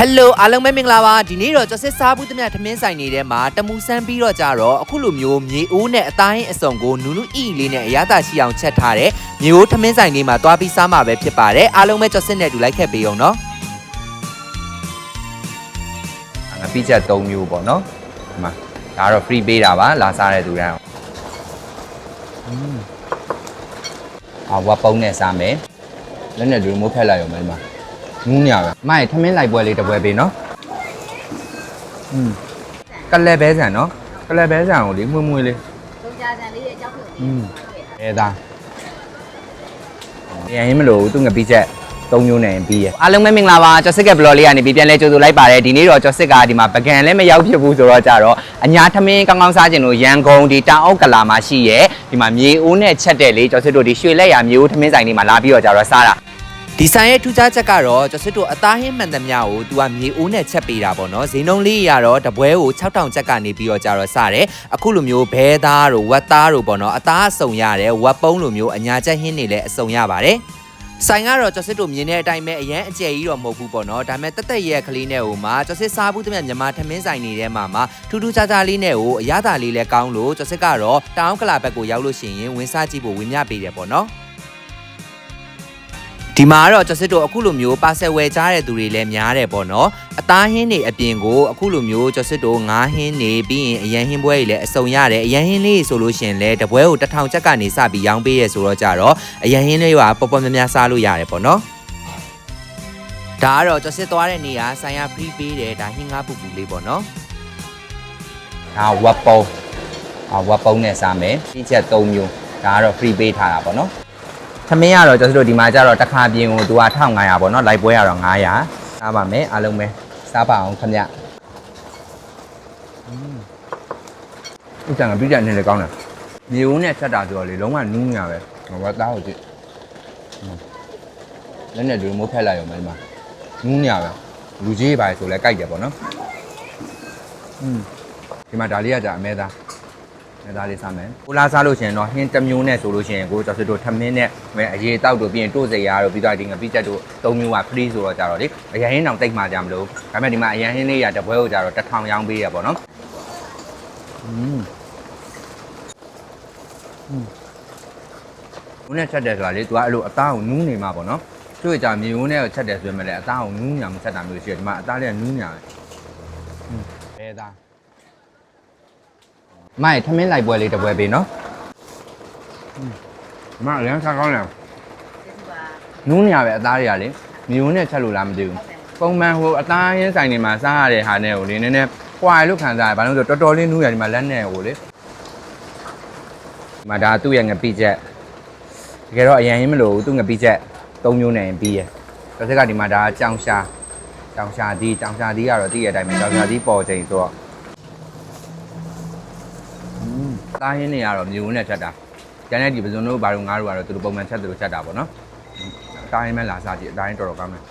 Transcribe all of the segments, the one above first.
ဟယ်လိုအားလုံးပဲမင်္ဂလာပါဒီနေ့တော့ကျွန်တော်စစ်စားဘူးတမျှထမင်းဆိုင်နေတဲ့မှာတမူဆန်းပြီးတော့ကြတော့အခုလိုမျိုးမြေအိုးနဲ့အသားဟင်းအစုံကိုနူးနူးအီလေးနဲ့အရသာရှိအောင်ချက်ထားတဲ့မြေအိုးထမင်းဆိုင်လေးမှာတွားပြီးစားမှာပဲဖြစ်ပါတယ်အားလုံးပဲကျွန်တော်စစ်နဲ့တူလိုက်ခဲ့ပေးအောင်နော်ငါပြီးချက်၃မျိုးပေါ့နော်ဒီမှာဒါကတော့ free ပေးတာပါလာစားတဲ့သူတိုင်းအာဝတ်ပုံးနဲ့စားမယ်လက်နဲ့ဒီမိုးဖက်လိုက်ရုံပဲဒီမှာ ငူးနေရပဲမိုင်ထမင်းလိုက်ပွဲလေးတစ်ပွဲပေးနော်อืมကလဲဘဲဆန်နော်ကလဲဘဲဆန်ကိုလေမှုန့်မှုန့်လေး သုံးကြဆန်လေးရဲ့ကြောက်ဖြုတ် อื လေး มအဲသားရရင်မလို့သူငါပြီးချက်၃မျိုးနဲ့ပြီးရအားလုံးပဲမင်္ဂလာပါကျော်စစ်ကဘလော်လေးကနေပြီးပြန်လဲကြိုဆိုလိုက်ပါတယ်ဒီနေ့တော့ကျော်စစ်ကဒီမှာပကံလည်းမရောက်ဖြစ်ဘူးဆိုတော့ကြတော့အညာထမင်းကောင်းကောင်းစားခြင်းလို့ရန်ကုန်ဒီတောင်အောက်ကလာမှာရှိရဲဒီမှာမြေအိုးနဲ့ချက်တဲ့လေကျော်စစ်တို့ဒီရွှေလက်ရမြေအိုးထမင်းဆိုင်လေးမှာလာပြီးတော့ကြတော့စားတာ ဒီဆိုင်ရဲ့ထူးခြားချက်ကတော့ကျွန်တော်စစ်တို့အသားဟင်းမှန်သမျှကိုသူကမြေအိုးနဲ့ချက်ပေးတာပေါ့နော်ဈေးနှုန်းလေးရတော့တပွဲကို6000ချက်ကနေပြီးတော့ကြတော့စတယ်အခုလိုမျိုးဘဲသားတို့ဝက်သားတို့ပေါ့နော်အသားအစုံရတယ်ဝက်ပုံးလိုမျိုးအညာချက်ဟင်းတွေလည်းအစုံရပါတယ်ဆိုင်ကတော့ကျော်စစ်တို့မြင်တဲ့အတိုင်းပဲအရန်အကျယ်ကြီးတော့မဟုတ်ဘူးပေါ့နော်ဒါပေမဲ့တက်တက်ရဲ့ကလေးနဲ့ဟိုမှာကျော်စစ်စားဘူးတည်းမြန်မာထမင်းဆိုင်နေထဲမှာမှာထူးထူးခြားခြားလေးနဲ့ဟိုအရသာလေးလည်းကောင်းလို့ကျော်စစ်ကတော့တောင်ကလာဘက်ကိုရောက်လို့ရှိရင်ဝင်စားကြည့်ဖို့ဝင်မြပေးတယ်ပေါ့နော် ဒီမှာကတော့ကျော်စစ်တို့အခုလိုမျိုးပါဆယ်ဝယ်ကြားတဲ့သူတွေလည်းများတယ်ပေါ့နော်အသားဟင်းတွေအပြင်ကိုအခုလိုမျိုးကျော်စစ်တို့ငါးဟင်းတွေပြီးရင်အရန်ဟင်းပွဲတွေလည်းအစုံရတယ်အရန်ဟင်းလေးဆိုလို့ရှိရင်လည်းတပွဲကိုတစ်ထောင်ချက်ကနေစပြီးရောင်းပေးရဆိုတော့ကြတော့အရန်ဟင်းလေးကပေါ်ပေါ်များများစားလို့ရတယ်ပေါ့နော်ဒါကတော့ကျော်စစ်သွားတဲ့နေရာဆိုင်ရ free ပေးတယ်ဒါဟင်းငါးပူပူလေးပေါ့နော်ဒါဝတ်ပုံးအာဝတ်ပုံးနဲ့စားမယ်ပြီးချက်၃မျိုးဒါကတော့ free ပေးထားတာပေါ့နော် ထမင်းကတော့ကျော်စစ်တို့ဒီမှာကျတော့တစ်ခါပြင်ကိုသူက1500ပေါ့နော်လိုက်ပွဲကတော့900စားပါမယ်အားလုံးပဲစားပါအောင်ခင်ဗျဥစ္စာကပြီးတဲ့အနေနဲ့ကောင်းတယ်မြေဦးနဲ့ချက်တာဆိုတော့လေလုံးဝနူးညာပဲဝတ်သားကိုကြည့်လက်နဲ့ဒီမိုးဖက်လိုက်ရုံပဲဒီမှာနူးညာပဲလူကြီးပါဆိုလဲကြိုက်တယ်ပေါ့နော်อืมဒီမှာဒါလေးကကြာအမဲသား အမဲသားလေးစားမယ်ကိုလာစားလို့ရှိရင်တော့ဟင်းတစ်မျိုးနဲ့ဆိုလို့ရှိရင်ကိုကျော်စစ်တို့ထမင်းနဲ့မဲအရေးတောက်တို့ပြီးရင်တို့စရာတို့ပြီးတော့ဒီငပိချက်တို့သုံးမျိုးက free ဆိုတော့ကြာတော့လေအရင်ဟင်းတောင်တိတ်မှကြမလို့ဒါပေမဲ့ဒီမှာအရင်ဟင်းလေးရတပွဲကိုကြာတော့တစ်ထောင်ရောင်းပေးရပါတော့อืมอืมဦးနဲ့ချက်တယ်ဆိုတာလေ तू ကအဲ့လိုအသားကိုနူးနေမှာပေါ့နော်သူ့ကြာမြေဦးနဲ့ချက်တယ်ဆိုရင်မလဲအသားကိုနူးညာမချက်တာမျိုးရှိတယ်ဒီမှာအသားလေးကနူးညာပဲอืมဘဲသား မိုင်ထမင်းလိုက်ပွဲလေးတစ်ပွဲပေးနော်မအရင်စားကောင်းတယ်ကျေးဇူးပါနူးနေရပဲအသားတွေကလေမျိုးနဲ့ချက်လို့လားမသိဘူးပုံမှန်ဟိုအသားရင်းဆိုင်တွေမှာစားရတဲ့ဟာနဲ့ဟိုလေနည်းနည်းပွာလို့ခံစားရဘာလို့လဲဆိုတော့တော်တော်လေးနူးရဒီမှာလက်နဲ့ဟိုလေဒီမှာဒါသူ့ရဲ့ငပိချက်တကယ်တော့အရင်ရင်းမလို့သူ့ငပိချက်၃မျိုးနဲ့ပြီးရယ်တစ်စက်ကဒီမှာဒါကြောင်ရှာကြောင်ရှာဒီကြောင်ရှာဒီကတော့တည့်ရတဲ့အတိုင်းပဲကြောင်ရှာဒီပေါ်ချိန်ဆိုတော့ သားရင်းတွေကတော့မြေဝင်နဲ့ချက်တာကျန်တဲ့ဒီပဇွန်တို့ဘာလို့ငါတို့ကတော့သူတို့ပုံမှန်ချက်သူတို့ချက်တာပေါ့နော်သားရင်းမဲ့လာစားကြည့်အသားရင်းတော်တော်ကောင်းတယ်ဒ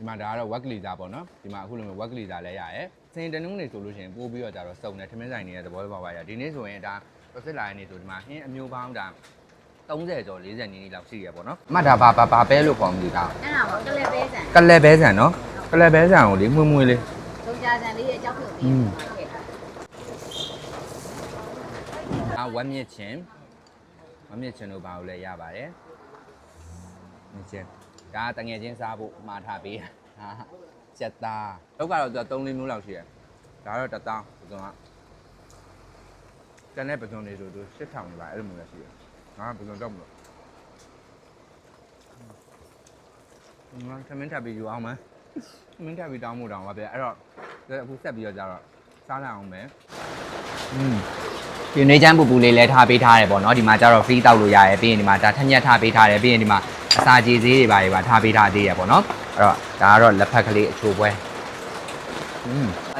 ီမှာဒါကတော့ဝက်ကလီသားပေါ့နော်ဒီမှာအခုလိုမျိုးဝက်ကလီသားလည်းရရဲစင်တနုံးနေဆိုလို့ရှိရင်ပို့ပြီးတော့ကြတော့စုံတယ်ထမင်းဆိုင်နေတဲ့သဘောတဘာဝရဒီနေ့ဆိုရင်ဒါပတ်စစ်လာရနေဆိုဒီမှာဟင်းအမျိုးပေါင်းဒါ 30ကျော်40နီးနီးလောက်ရှိရပေါ့နော်အမှတ်ဒါဘာဘာဘာပဲလို့ခေါ်မှုဒါအဲ့ဒါပေါ့ကလေးပဲဆန်ကလဲဘဲဆန်နော်ကလဲဘဲဆန်ကိုလေမှုန့်မှုန့်လေးသုံးကြဆန်လေးရဲ့ကြောက်ဖြုတ်อืလေးมအာဝမ်းမြင့်ချင်းဝမ်းမြင့်ချင်းတို့ဘာလို့လဲရပါတယ်မြင့်ချင်းဒါတငယ်ချင်းစားဖို့မှာထားပေးတာဟာစက်သားတော့ကတော့သူက3လေးမျိုးလောက်ရှိတယ်ဒါတော့တသောင်းပစုံကတန်တဲ့ပစုံလေးဆိုသူ8000နေပါအဲ့လိုမျိုးလည်းရှိတယ် ငါဘယ်လိုတော့မလို့ငါသမင်းထပ်ပြီးယူအောင်မယ်သမင်းထပ်ပြီးတောင်းမှုတောင်းပါဗျအဲ့တော့အခုဆက်ပြီးတော့ကြတော့စားလိုက်အောင်မယ်อืมဒီနေချမ်းပူပူလေးလဲထားပေးထားတယ်ပေါ့နော်ဒီမှာကျတော့ free တောက်လို့ရတယ်ပြီးရင်ဒီမှာဒါထက်ညက်ထားပေးထားတယ်ပြီးရင်ဒီမှာအစာကြေးသေးတွေပါတွေပါထားပေးထားသေးရပေါ့နော်အဲ့တော့ဒါကတော့လက်ဖက်ကလေးအချိုးပွဲ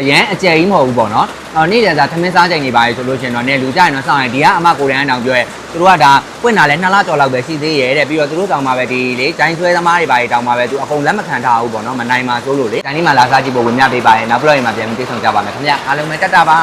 အရန်အကျယ်ကြီးမဟုတ်ဘူးပေါ့နော်အော်နေ့တည်းကသမင်းစားချိန်နေပါလေဆိုလို့ရှိရင်တော့ねလူကြရင်တော့စောင့်ရင်ဒီကအမကိုရန်တောင်ပြောရဲသူတို့ကဒါပွင့်တာလဲနှစ်လကျော်လောက်ပဲရှိသေးရဲ့တဲ့ပြီးတော့သူတို့တောင်မှပဲဒီလေဂျိုင်းဆွဲသမားတွေပါတွေတောင်မှပဲသူအကုန်လက်မခံထားဘူးပေါ့နော်မနိုင်ပါဆိုလို့လေတိုင်းလေးမှာလာစားကြည့်ဖို့ဝင်မြပေးပါရင်နောက်ဘလော့ရင်မှာပြန်ပြီးသိဆောင်ကြပါမယ်ခင်ဗျအားလုံးပဲတက်တာပါ